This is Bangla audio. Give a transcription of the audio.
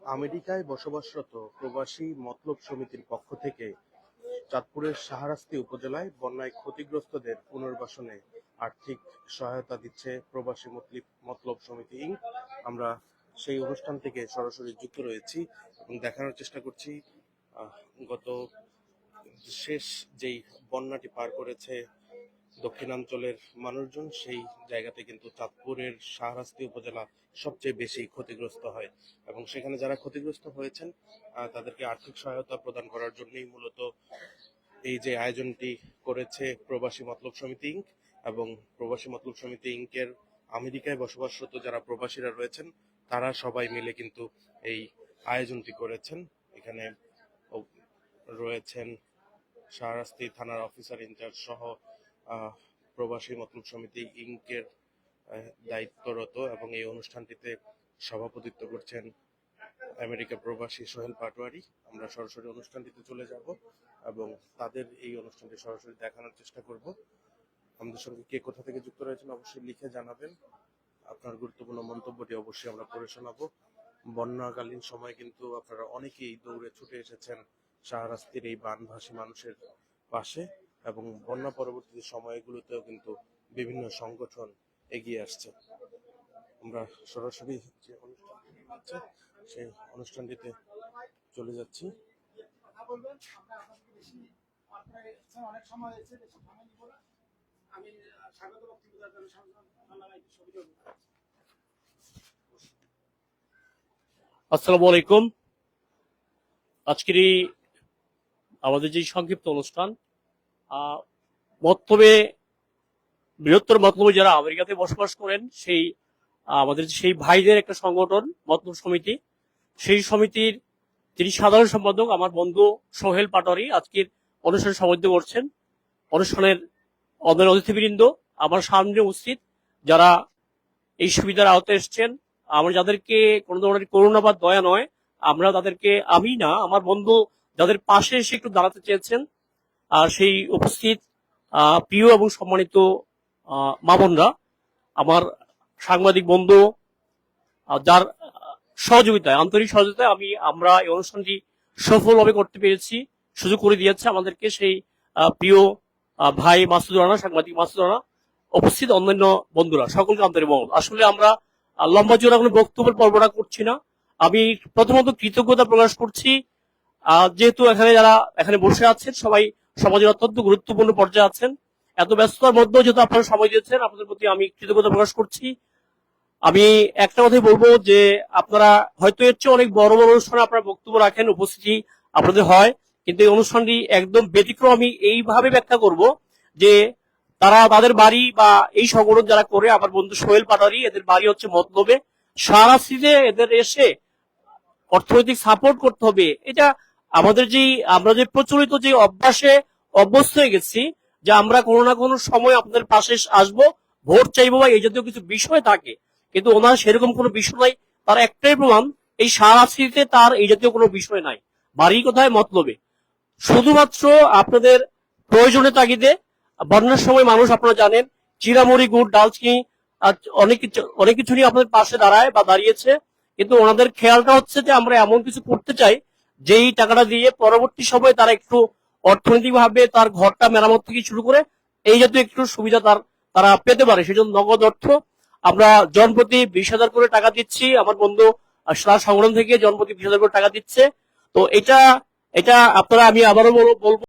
আমেরিকায় বসবাসরত প্রবাসী মতলব সমিতির পক্ষ থেকে চাঁদপুরের শাহরাস্তি উপজেলায় বন্যায় ক্ষতিগ্রস্তদের পুনর্বাসনে আর্থিক সহায়তা দিচ্ছে প্রবাসী মতলিব মতলব সমিতি ইনক। আমরা সেই অনুষ্ঠান থেকে সরাসরি যুক্ত রয়েছি এবং দেখানোর চেষ্টা করছি গত শেষ যেই বন্যাটি পার করেছে দক্ষিণাঞ্চলের মানুষজন সেই জায়গাতে কিন্তু চাঁদপুরের শাহরাস্তি উপজেলা সবচেয়ে বেশি ক্ষতিগ্রস্ত হয়। এবং সেখানে যারা ক্ষতিগ্রস্ত হয়েছেন তাদেরকে আর্থিক সহায়তা প্রদান করার জন্যই মূলত এই যে আয়োজনটি করেছে প্রবাসী মতলব সমিতি ইঙ্ক এবং প্রবাসী মতলব সমিতি ইঙ্কের আমেরিকায় বসবাসরত যারা প্রবাসীরা রয়েছেন, তারা সবাই মিলে কিন্তু এই আয়োজনটি করেছেন। এখানে রয়েছেন শাহরাস্তি থানার অফিসার ইনচার্জ সহ প্রবাসী মতলব সমিতি ইঙ্কের দায়িত্বরত এবং এই অনুষ্ঠানটিতে সভাপতিত্ব করছেন আমেরিকা প্রবাসী সোহেল পাটোয়ারি। আমরা সরাসরি অনুষ্ঠানটিতে চলে যাব এবং তাদের এই অনুষ্ঠানটি সরাসরি দেখানোর চেষ্টা করব। আমাদের সঙ্গে কে কোথা থেকে যুক্ত রয়েছেন অবশ্যই লিখে জানাবেন। আপনার গুরুত্বপূর্ণ মন্তব্যটি অবশ্যই আমরা পড়ে শোনাবো। বন্যাকালীন সময় কিন্তু আপনারা অনেকেই দৌড়ে ছুটে এসেছেন শাহরাস্তির এই বানভাসী মানুষের পাশে। এবং বন্যা পরবর্তী সময়গুলোতেও কিন্তু বিভিন্ন সংগঠন এগিয়ে আসছে। আমরা সরাসরি যে অনুষ্ঠানটি হচ্ছে, সেই অনুষ্ঠানটিতে চলে যাচ্ছি। আসসালামু আলাইকুম। আজকের আমাদের যে সংক্ষিপ্ত অনুষ্ঠান মতলবে বৃহত্তর মতলবে যারা আমেরিকাতে বসবাস করেন, সেই আমাদের সেই ভাইদের একটা সংগঠন মতলব সমিতি, সেই সমিতির তিনি সাধারণ সম্পাদক আমার বন্ধু সোহেল পাটোয়ারি আজকের অনুষ্ঠানে সমাধিত করছেন। অনুষ্ঠানের অন্যান্য অতিথিবৃন্দ আমার সামনে উপস্থিত, যারা এই সুবিধার আওতায় এসছেন। আমরা যাদেরকে কোনো ধরনের করুণা বা দয়া নয়, আমরা তাদেরকে, আমি না, আমার বন্ধু যাদের পাশে এসে একটু দাঁড়াতে চেয়েছেন সেই উপস্থিত প্রিয় এবং সম্মানিত আহ, মা বোনরা আমার সাংবাদিক বন্ধু যার সহযোগিতায় আন্তরিক সহযোগিতায় আমি আমরা এই অনুষ্ঠানটি সফলভাবে করতে পেরেছি সুযোগ করে দিয়েছে আমাদেরকে সেই প্রিয় ভাই মাসুদ রানা সাংবাদিক মাসুদ রানা উপস্থিত অন্যান্য বন্ধুরা সকলকে আন্তরিক মঙ্গল আসলে আমরা লম্বা জোড়া কোনো বক্তব্যের পর্বটা করছি না। আমি প্রথমত কৃতজ্ঞতা প্রকাশ করছি যেহেতু এখানে যারা এখানে বসে আছেন সবাই সমাজের অত্যন্ত গুরুত্বপূর্ণ পর্যায়ে আছেন। এত ব্যস্ততার মধ্যেও যেহেতু আপনারা সময় দিয়েছেন, আপনাদের প্রতি আমি কৃতজ্ঞতা প্রকাশ করছি। আমি একটা কথাই বলব যে আপনারা হয়তো এর চেয়ে অনেক বড় বড় অনুষ্ঠানে আপনারা বক্তব্য রাখেন, উপস্থিতি আপনাদের হয়, কিন্তু এই অনুষ্ঠানটি একদম ব্যতিক্রম। আমি এইভাবে ব্যাখ্যা করব যে তারা তাদের বাড়ি বা এই সংগঠন যারা করে, আমার বন্ধু সোহেল পাটারি, এদের বাড়ি হচ্ছে মতলবে। সারা সিজে এদের এসে অর্থনৈতিক সাপোর্ট করতে হবে। এটা আমাদের যে, আমরা যে প্রচলিত যে অভ্যাসে অভ্যস্ত হয়ে গেছি, যে আমরা কোনো না কোনো সময় আপনাদের পাশে আসব, ভোট চাইব বা এই জাতীয় কিছু বিষয় থাকে, কিন্তু ওনার সেরকম কোনো বিষয় নাই, তার একটাই প্রমাণ, এই সারা সিজে তার এই জাতীয় কোনো বিষয় নাই। বাড়ি কোথায় মতলবে। শুধুমাত্র আপনাদের প্রয়োজনের তাগিদে, বন্যার সময় মানুষ আপনারা জানেন চিরামুড়ি গুড়, ডালচিনি অনেক কিছু অনেক কিছু নিয়ে আপনাদের পাশে দাঁড়ায় বা দাঁড়িয়েছে, কিন্তু ওনাদের খেয়ালটা হচ্ছে যে আমরা এমন কিছু করতে চাই যেই টাকাটা দিয়ে পরবর্তী সময়ে তারা একটু অর্থনৈতিক ভাবে তার ঘরটা মেরামত থেকে শুরু করে এই জাতীয় একটু সুবিধা তার, তারা পেতে পারে। সেজন্য নগদ অর্থ আমরা জনপ্রতি বিশ হাজার করে টাকা দিচ্ছি। আমার বন্ধু সারা সংগ্রাম থেকে জনপ্রতি বিশ হাজার করে টাকা দিচ্ছে। তো এটা এটা আপনারা, আমি আবারও বল- বলব